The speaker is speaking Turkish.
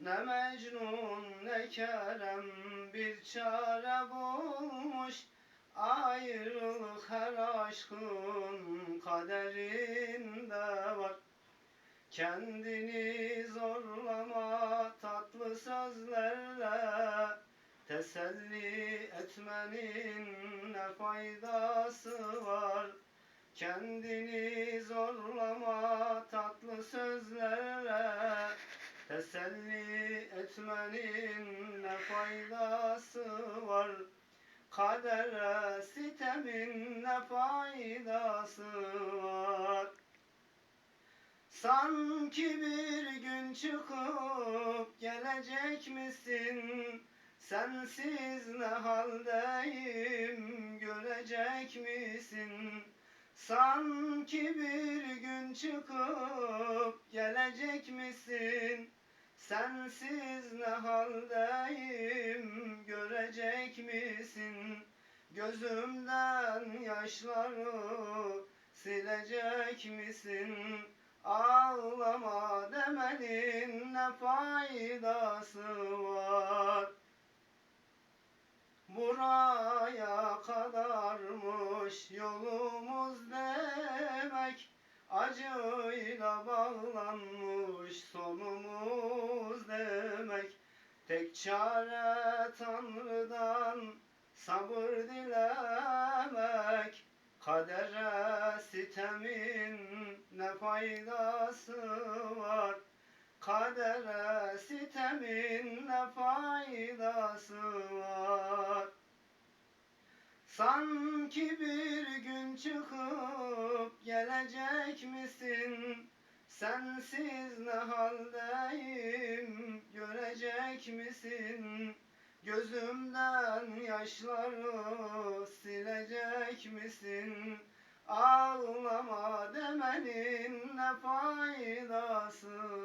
Ne Mecnun ne Kerem bir çare bulmuş. Ayrılık her aşkın kaderinde var. Kendini zorlama tatlı sözlerle. Teselli etmenin ne faydası var? Kendini zorlama tatlı sözlerle. Teselli etmenin ne faydası var Kadere sitemin ne faydası var Sanki bir gün çıkıp gelecek misin? Sensiz ne haldeyim görecek misin? Sanki bir gün çıkıp gelecek misin? Sensiz ne haldeyim görecek misin? Gözümden yaşları silecek misin? Ağlama demenin ne faydası var? Buraya kadarmış yolumuz demek Acıyla bağlanmış sonumuz Tek çare Tanrı'dan sabır dilemek. Kadere sitemin ne faydası var? Kadere sitemin ne faydası var? Sanki bir gün çıkıp gelecek misin? Sensiz ne haldeyim görecek misin? Gözümden yaşları silecek misin? Ağlama demenin ne faydası?